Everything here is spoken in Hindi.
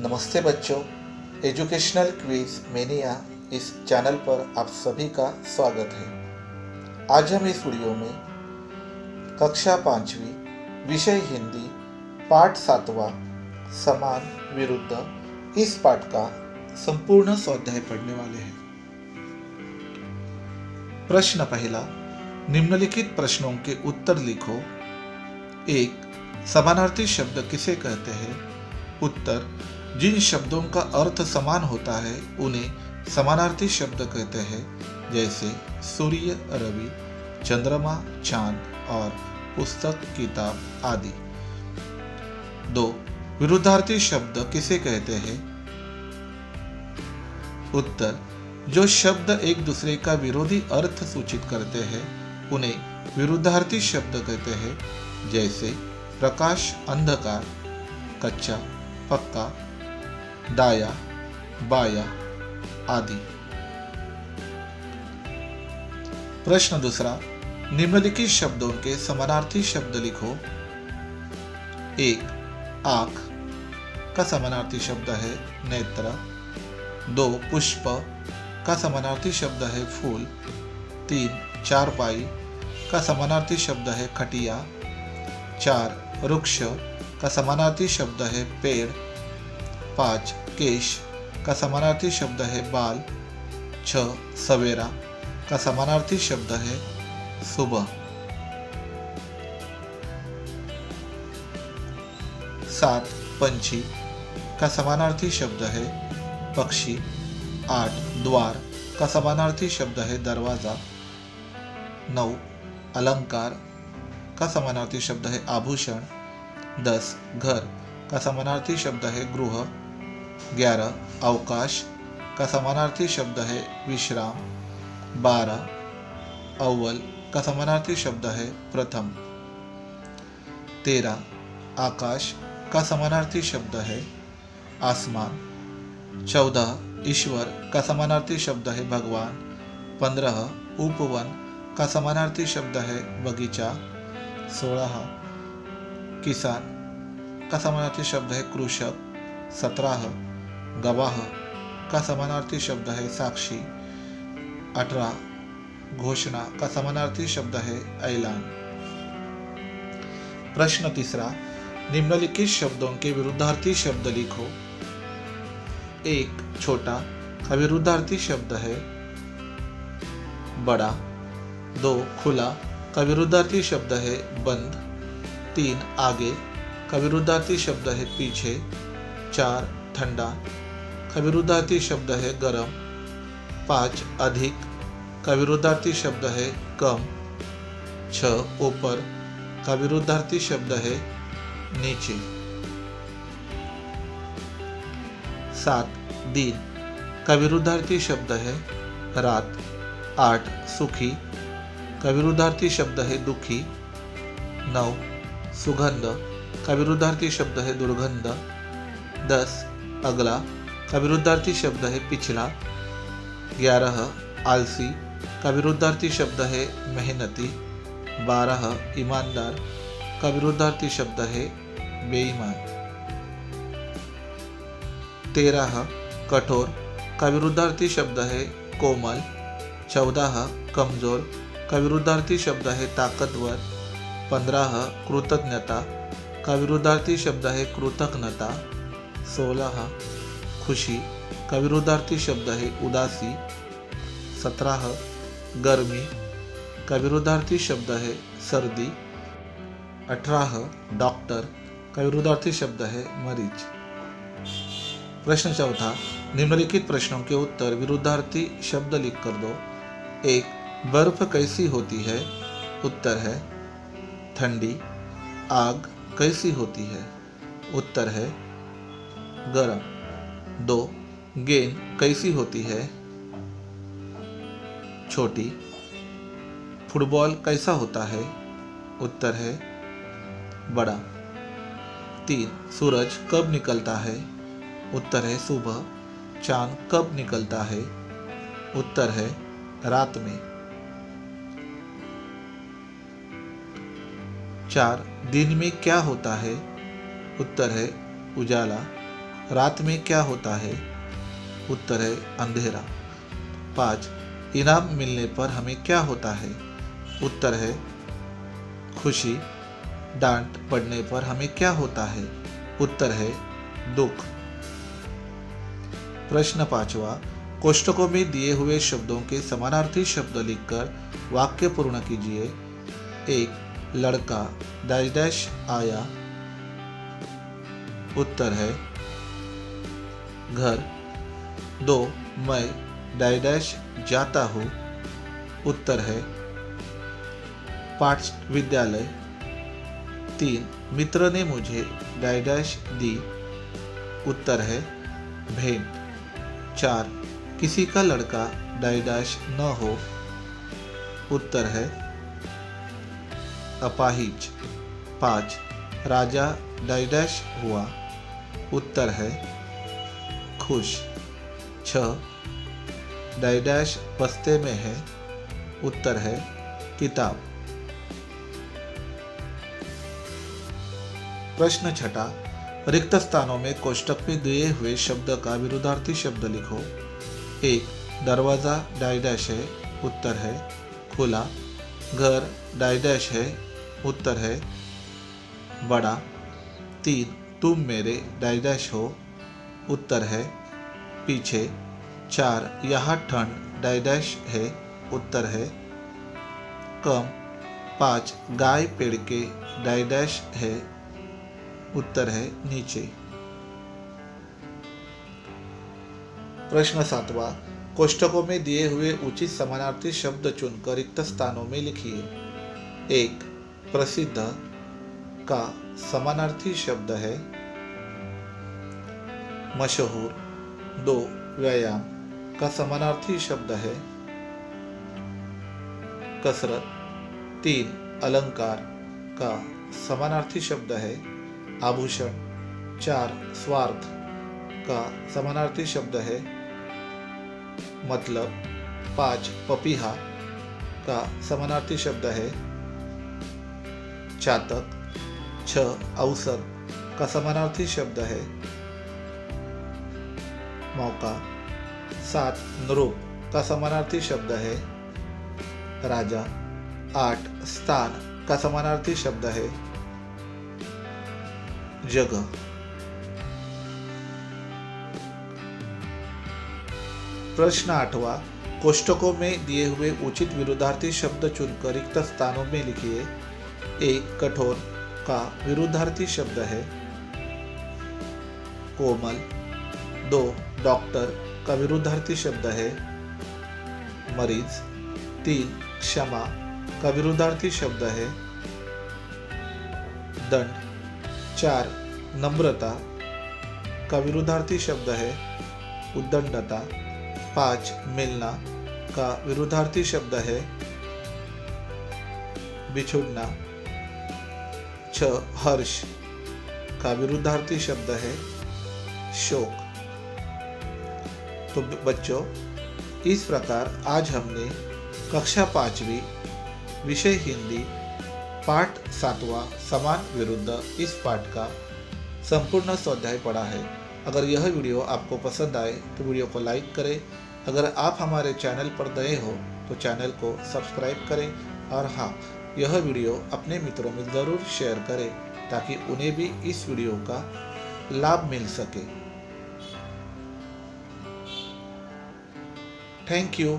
नमस्ते बच्चों एजुकेशनल क्विज मेनिया इस चैनल पर आप सभी का स्वागत है। आज हम इस वीडियो में कक्षा पांचवी, विषय हिंदी, पाठ सातवां, समान, विरुद्ध इस पाठ का संपूर्ण स्वाध्याय पढ़ने वाले हैं। प्रश्न पहला, निम्नलिखित प्रश्नों के उत्तर लिखो। एक, समानार्थी शब्द किसे कहते हैं? उत्तर जिन शब्दों का अर्थ समान होता है, उन्हें समानार्थी शब्द कहते हैं, जैसे सूर्य, रवि, चंद्रमा, चाँद और पुस्तक, किताब आदि। दो, विरुद्धार्थी शब्द किसे कहते हैं? उत्तर, जो शब्द एक दूसरे का विरोधी अर्थ सूचित करते हैं, उन्हें विरुद्धार्थी शब्द कहते हैं, जैसे प्रकाश, अंधकार, कच्चा, पक्का दाया, बाया आदि। प्रश्न दूसरा, निम्नलिखित शब्दों के समानार्थी शब्द लिखो। एक, आख का समानार्थी शब्द है नेत्र। दो, पुष्प का समानार्थी शब्द है फूल। तीन, चारपाई का समानार्थी शब्द है खटिया। चार, वृक्ष का समानार्थी शब्द है पेड़। पाँच केश. का समानार्थी शब्द है बाल. छ सवेरा. का समानार्थी शब्द है सुबह सात पंछी. का समानार्थी शब्द है पक्षी. आठ द्वार. का समानार्थी शब्द है दरवाजा. नौ अलंकार. का समानार्थी शब्द है आभूषण. दस घर. का समानार्थी शब्द है गृह, ग्यारह, अवकाश। का समानार्थी शब्द है विश्राम। बारह, अव्वल। का समानार्थी शब्द है प्रथम। तेरह, आकाश। का समानार्थी शब्द है आसमान। चौदह, ईश्वर। का समानार्थी शब्द है भगवान। पंद्रह, उपवन। का समानार्थी शब्द है बगीचा। सोलह, किसान। का समानार्थी शब्द है कृषक सत्रह, गवाह। का समानार्थी शब्द है साक्षी, अठारह, घोषणा। का समानार्थी शब्द है ऐलान। प्रश्न तीसरा, निम्नलिखित शब्दों के विरुद्धार्थी शब्द लिखो। एक, छोटा। का विरुद्धार्थी शब्द है बड़ा। दो, खुला। का विरुद्धार्थी शब्द है बंद। तीन, आगे। का विरुद्धार्थी शब्द है पीछे, चार, ठंडा। का विरुद्धार्थी शब्द है गर्म, पाँच, अधिक। का विरुद्धार्थी शब्द है कम, छ, ऊपर। का विरुद्धार्थी शब्द है नीचे। सात, दिन। का विरुद्धार्थी शब्द है रात, आठ, सुखी। का विरुद्धार्थी शब्द है दुखी। नौ, सुगंध। का विरुद्धार्थी शब्द है दुर्गंध, दस, अगला। का विरुद्धार्थी शब्द है पिछला, ग्यारह, आलसी। का विरुद्धार्थी शब्द है मेहनती, बारह, ईमानदार। का विरुद्धार्थी शब्द है बेईमान। तेरह, कठोर। का विरुद्धार्थी शब्द है कोमल, चौदह, कमज़ोर। का विरुद्धार्थी शब्द है ताकतवर। पंद्रह, कृतज्ञता। का विरुद्धार्थी शब्द है कृतज्ञता, सोलह, खुशी। का विरुद्धार्थी शब्द है उदासी, सत्रह, गर्मी। का विरुद्धार्थी शब्द है सर्दी। अठारह, डॉक्टर। का विरोधार्थी शब्द है मरीज़। प्रश्न चौथा, निम्नलिखित प्रश्नों के उत्तर विरुद्धार्थी शब्द लिख कर दो। एक, बर्फ़ कैसी होती है? उत्तर है, ठंडी। आग कैसी होती है? उत्तर है, गरम। दो, गेंद कैसी होती है? छोटी। फुटबॉल कैसा होता है? उत्तर है, बड़ा। तीन, सूरज कब निकलता है? उत्तर है, सुबह। चाँद कब निकलता है? उत्तर है, रात में। चार, दिन में क्या होता है? उत्तर है, उजाला। रात में क्या होता है? उत्तर है, अंधेरा। पाँच, इनाम मिलने पर हमें क्या होता है? उत्तर है, खुशी। डांट पड़ने पर हमें क्या होता है? उत्तर है, दुख। प्रश्न पांचवा कोष्टकों में दिए हुए शब्दों के समानार्थी शब्द लिखकर वाक्य पूर्ण कीजिए। एक लड़का, डैश डैश आया। उत्तर है, घर। दो, मैं डैश डैश जाता हूँ। उत्तर है पाठ विद्यालय। तीन, मित्र ने मुझे डैश डैश दी। उत्तर है, भेंट। चार, किसी का लड़का डैश डैश न हो। उत्तर है अपाहिज। पाँच, राजा डैश डैश हुआ। उत्तर है, खुश। छ डैश डैश बस्ते में है। उत्तर है, किताब। प्रश्न छठा, रिक्त स्थानों में कोष्टक में दिए हुए शब्द का विरुद्धार्थी शब्द लिखो। एक, दरवाज़ा डैश डैश है। उत्तर है, खुला। घर डैश डैश है। उत्तर है, बड़ा, तीन, तुम मेरे डैश डैश हो। उत्तर है, पीछे, चार, यहाँ ठंड डैश है। उत्तर है, कम, पाँच, गाय पेड़ के डैश है। उत्तर है, नीचे। प्रश्न सातवा कोष्टकों में दिए हुए उचित समानार्थी शब्द चुनकर रिक्त स्थानों में लिखिए। एक प्रसिद्ध का समानार्थी शब्द है मशहूर दो व्यायाम का समानार्थी शब्द है कसरत तीन अलंकार का समानार्थी शब्द है आभूषण चार स्वार्थ का समानार्थी शब्द है मतलब पाँच पपीहा का समानार्थी शब्द है चातक, छ अवसर का समानार्थी शब्द है। मौका, सात, नृप का समानार्थी शब्द है। राजा, आठ, स्थान का समानार्थी शब्द है। जगह प्रश्न आठवा, कोष्टकों में दिए हुए उचित विरोधार्थी शब्द चुनकर रिक्त स्थानों में लिखिए। एक कठोर का विरुद्धार्थी शब्द है। कोमल, दो डॉक्टर का विरुद्धार्थी शब्द है। मरीज़, तीन क्षमा का विरुद्धार्थी शब्द है। दंड, चार नम्रता का विरुद्धार्थी शब्द है। उद्दंडता, पाँच मिलना का विरुद्धार्थी शब्द है। बिछुड़ना छ हर्ष का विरुद्धार्थी शब्द है शोक। तो बच्चों, इस प्रकार आज हमने कक्षा पांचवी, विषय हिंदी, पाठ सातवां, समान विरुद्ध इस पाठ का संपूर्ण स्वाध्याय पढ़ा है। अगर यह वीडियो आपको पसंद आए तो वीडियो को लाइक करें। अगर आप हमारे चैनल पर नए हो तो चैनल को सब्सक्राइब करें। और हाँ यह वीडियो अपने मित्रों में ज़रूर शेयर करें ताकि उन्हें भी इस वीडियो का लाभ मिल सके। Thank you